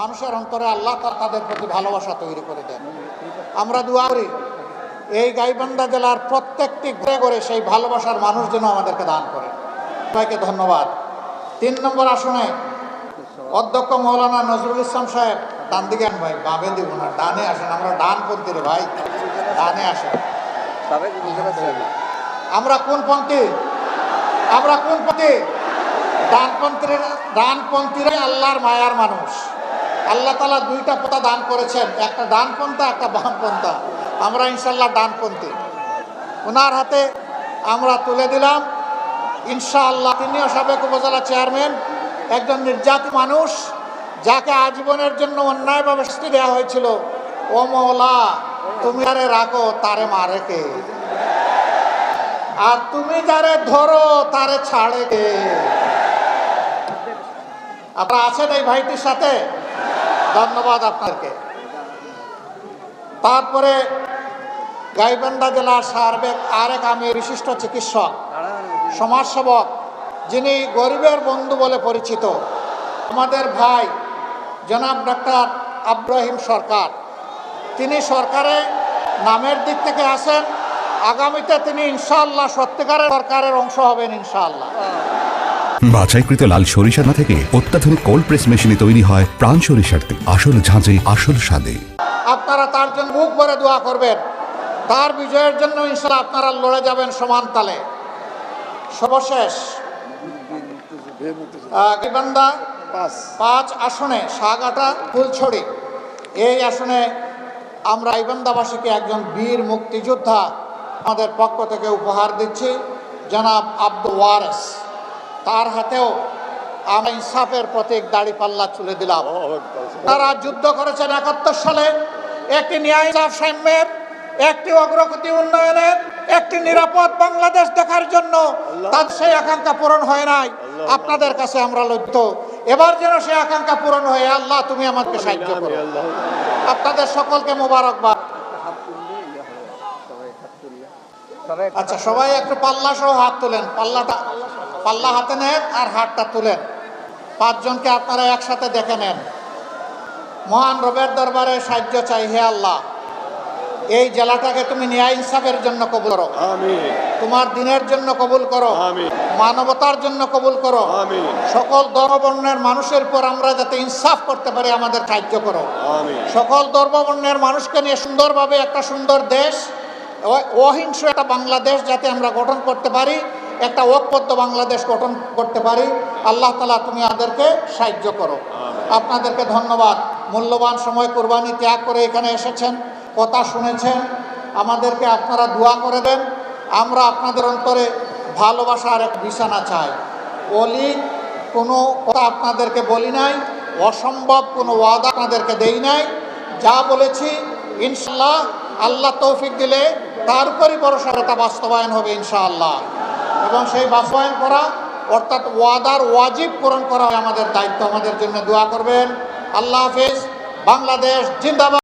মানুষের অন্তরে আল্লাহ তার তাদের প্রতি ভালোবাসা তৈরি করে দেন। আমরা দোয়া করি, এই গাইবান্ধা জেলার প্রত্যেকটি ঘরে ঘরে সেই ভালোবাসার মানুষ যেন আমাদেরকে দান করে। সবাইকে ধন্যবাদ। তিন নম্বর আসনে অধ্যক্ষ মৌলানা নজরুল ইসলাম সাহেব ডান দিকে ভাই, বামে দিব না, ডানে আসেন, আমরা ডানপন্থী রে ভাই, ডানে আসেন। আমরা কোন পন্থী? আমরা কোন পন্থী? ডানপন্থীর ডানপন্থীরাই আল্লাহর মায়ার মানুষ। আল্লাহ তালা দুইটা পথা দান করেছেন। একটা ডানপন্থা, একটা বামপন্থা। আমরা ইনশাল্লাহ ডানপন্থী। ওনার হাতে আমরা তুলে দিলাম। ইনশাআল্লাহ তিনিও সাবেক উপজেলা চেয়ারম্যান, একজন নির্যাতিত মানুষ, যাকে আজীবনের জন্য অন্যায়ভাবে শাস্তি দেওয়া হয়েছিল। ও মৌলা তুমি আরে রাখো, তারে মারে কে? আর তুমি যারে ধরো, তারে ছাড়ে কে? আপনারা আছেন এই ভাইটির সাথে? ধন্যবাদ আপনাদেরকে তারপরে গাইবান্ধা জেলার সার্বিক আরেক আমি বিশিষ্ট চিকিৎসক, সমাজসেবক, যিনি গরিবের বন্ধু বলে পরিচিত, আমাদের ভাই জনাব ডাক্তার আব্রাহিম সরকার। তিনি সরকারে নামের দিক থেকে আসেন, আগামীতে তিনি ইনশাআল্লাহ সত্যিকারের সরকারের অংশ হবেন ইনশাআল্লাহ। বাছাইকৃত লাল সরিষা না থেকে অত্যাধুনিক কোল্ড প্রেস মেশিনে তৈরি হয় প্রাণ সরিষার তেল। আসল ঝাঁঝে আসল স্বাদে। আপনারা তার জন্য মুখ ভরে দোয়া করবেন। তার বিজয়ের জন্য ইনশাল্লাহ আপনারা লড়ে যাবেন সমান তালে। সর্বশেষ গিবান্দা পাঁচ। আসনে সাগাটা ফুলছড়ি। এই আসনে আমরা ইবান্দাবাসীকে একজন বীর মুক্তিযোদ্ধা আমাদের পক্ষ থেকে উপহার দিচ্ছি। জনাব আব্দুল ওয়ারেস। তার হাতেও আমি ইনসাফের প্রতীক দাড়ি পাল্লা তুলে দিলাম। তারা যুদ্ধ করেছেন একাত্তর সালে। একটি ন্যায় ইনসাফ সাম্যের একটি অগ্রগতি উন্নয়নের একটি নিরাপদ বাংলাদেশ দেখার জন্য তার সেই আকাঙ্ক্ষা পূরণ হয় নাই। আপনাদের কাছে আমরা লজ্জিত। এবার যেন সেই আকাঙ্ক্ষা পূরণ হয়ে আল্লাহ তুমি আমাকে সাহায্য করো। আপনাদের সকলকে মোবারকবাদ। আচ্ছা সবাই একটু পাল্লা সহ হাত তোলেন। পাল্লাটা পাল্লা হাতে নেন আর হাতটা তুলেন। পাঁচজনকে আপনারা একসাথে দেখে নেন। মহান রবের দরবারে সাহায্য চাই হে আল্লাহ। এই জেলাটাকে তুমি ন্যায় ইনসাফের জন্য কবুল করো। তোমার দিনের জন্য কবুল করো। মানবতার জন্য কবুল করো। সকল ধর্মবর্ণের মানুষের পর আমরা যাতে ইনসাফ করতে পারি আমাদের সাহায্য করো। সকল ধর্মবর্ণের মানুষকে নিয়ে সুন্দরভাবে একটা সুন্দর দেশ অহিংস একটা বাংলাদেশ যাতে আমরা গঠন করতে পারি। একটা ঐক্যবদ্ধ বাংলাদেশ গঠন করতে পারি। আল্লাহ তালা তুমি আমাদেরকে সাহায্য করো। আপনাদেরকে ধন্যবাদ। মূল্যবান সময় কোরবানি ত্যাগ করে এখানে এসেছেন। কথা শুনেছেন। আমাদেরকে আপনারা দোয়া করে দেন। আমরা আপনাদের অন্তরে ভালোবাসার এক বিছানা চাই। অলি কোনো কথা আপনাদেরকে বলি নাই। অসম্ভব কোনো ওয়াদা আপনাদেরকে দেই নাই। যা বলেছি ইনশাল্লাহ আল্লাহ তৌফিক দিলে তার উপরই ভরসা এটা বাস্তবায়ন হবে ইনশাআল্লাহ। এবং সেই বাস্তবায়ন করা, অর্থাৎ ওয়াদার ওয়াজিব পূরণ করা আমাদের দায়িত্ব। আমাদের জন্য দোয়া করবেন। আল্লাহ হাফিজ। বাংলাদেশ জিন্দাবাদ।